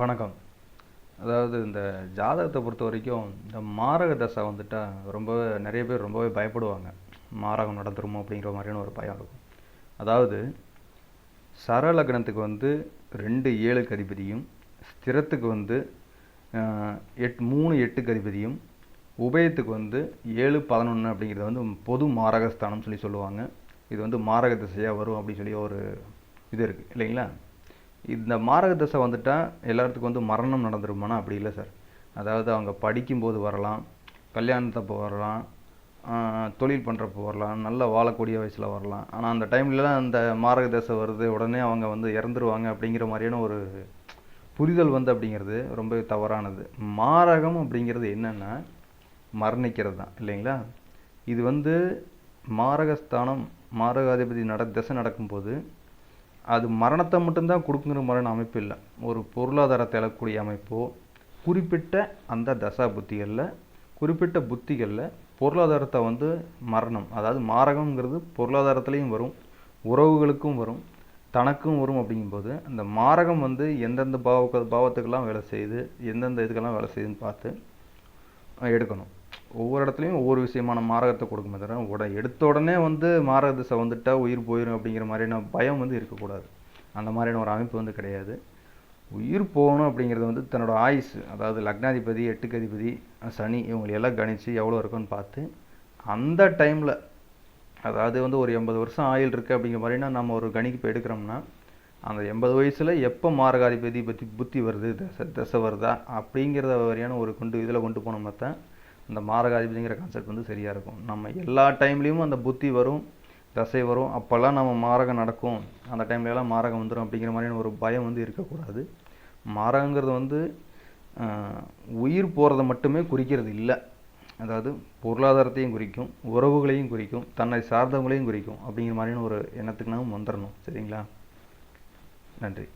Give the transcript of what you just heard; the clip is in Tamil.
வணக்கம். அதாவது இந்த ஜாதகத்தை பொறுத்த வரைக்கும் இந்த மாரக தசை வந்துட்டால் ரொம்பவே நிறைய பேர் ரொம்பவே பயப்படுவாங்க. மாரகம் நடந்துருமோ அப்படிங்கிற மாதிரியான ஒரு பயம் இருக்கும். அதாவது சரலக்னத்துக்கு வந்து ரெண்டு ஏழு கதிபதியும் ஸ்திரத்துக்கு வந்து எட் மூணு எட்டு கதிபதியும் உபயத்துக்கு வந்து ஏழு பதினொன்று அப்படிங்கிறது வந்து பொது மாரகஸ்தானம் சொல்லி சொல்லுவாங்க. இது வந்து மாரக திசையாக வரும் அப்படின்னு சொல்லி ஒரு இது இருக்குது இல்லைங்களா? இந்த மாரக தசை வந்துட்டால் எல்லாத்துக்கும் வந்து மரணம் நடந்துருமானா? அப்படி இல்லை சார். அதாவது அவங்க படிக்கும்போது வரலாம் கல்யாணத்தப்போ வரலாம் தொழில் பண்ணுறப்போ வரலாம் நல்லா வாழக்கூடிய வயசில் வரலாம். ஆனால் அந்த டைம்லலாம் அந்த மாரக தசை வருது உடனே அவங்க வந்து இறந்துருவாங்க அப்படிங்கிற மாதிரியான ஒரு புரிதல் வந்து அப்படிங்கிறது ரொம்ப தவறானது. மாரகம் அப்படிங்கிறது என்னென்னா மரணிக்கிறது தான் இல்லைங்களா? இது வந்து மாரகஸ்தானம் மாரகாதிபதி நட தசை நடக்கும்போது அது மரணத்தை மட்டும்தான் கொடுக்குங்கிற மாதிரியான அமைப்பு இல்லை. ஒரு பொருளாதாரத்தை இழக்கக்கூடிய அமைப்போ குறிப்பிட்ட அந்த தசா புத்திகளில் குறிப்பிட்ட புத்திகளில் பொருளாதாரத்தை வந்து மரணம் அதாவது மாரகம்ங்கிறது பொருளாதாரத்துலேயும் வரும் உறவுகளுக்கும் வரும் தனக்கும் வரும் அப்படிங்கும்போது அந்த மாரகம் வந்து எந்தெந்த பாவ பாவத்துக்கெல்லாம் வேலை செய்யுது எந்தெந்த இதுக்கெல்லாம் வேலை செய்யுதுன்னு பார்த்து எடுக்கணும். ஒவ்வொரு இடத்துலையும் ஒவ்வொரு விஷயமான மாரகத்தை கொடுக்குமே தவிர உட எடுத்த உடனே வந்து மாரக திசை வந்துட்டா உயிர் போயிடும் அப்படிங்கிற மாதிரியான பயம் வந்து இருக்கக்கூடாது. அந்த மாதிரியான ஒரு அமைப்பு வந்து கிடையாது. உயிர் போகணும் அப்படிங்கிறது வந்து தன்னோட ஆயுஸ் அதாவது லக்னாதிபதி எட்டுக்கு அதிபதி சனி இவங்களை எல்லாம் கணித்து எவ்வளோ இருக்குன்னு பார்த்து அந்த டைமில் அதாவது வந்து ஒரு எண்பது வருஷம் ஆயுள் இருக்குது அப்படிங்கிற மாதிரினா நம்ம ஒரு கணிப்பு எடுக்கிறோம்னா அந்த எண்பது வயசில் எப்போ மாரகாதிபதி பற்றி புத்தி வருது தசை தசை வருதா அப்படிங்கிறத வரையான ஒரு கொண்டு இதில் கொண்டு போனோம்னா தான் அந்த மாரகாதிபதிங்கிற கான்செப்ட் வந்து சரியாக இருக்கும். நம்ம எல்லா டைம்லேயும் அந்த புத்தி வரும் தசை வரும். அப்போல்லாம் நம்ம மாரகம் நடக்கும். அந்த டைம்லலாம் மாரகம் வந்துடும் அப்படிங்கிற மாதிரியான ஒரு பயம் வந்து இருக்கக்கூடாது. மாரகங்கிறது வந்து உயிர் போகிறத மட்டுமே குறிக்கிறது இல்லை. அதாவது பொருளாதாரத்தையும் குறிக்கும் உறவுகளையும் குறிக்கும் தன்னை சார்ந்தவங்களையும் குறிக்கும் அப்படிங்கிற மாதிரியான ஒரு எண்ணத்துக்கு நாம் வந்துடணும் சரிங்களா? நன்றி.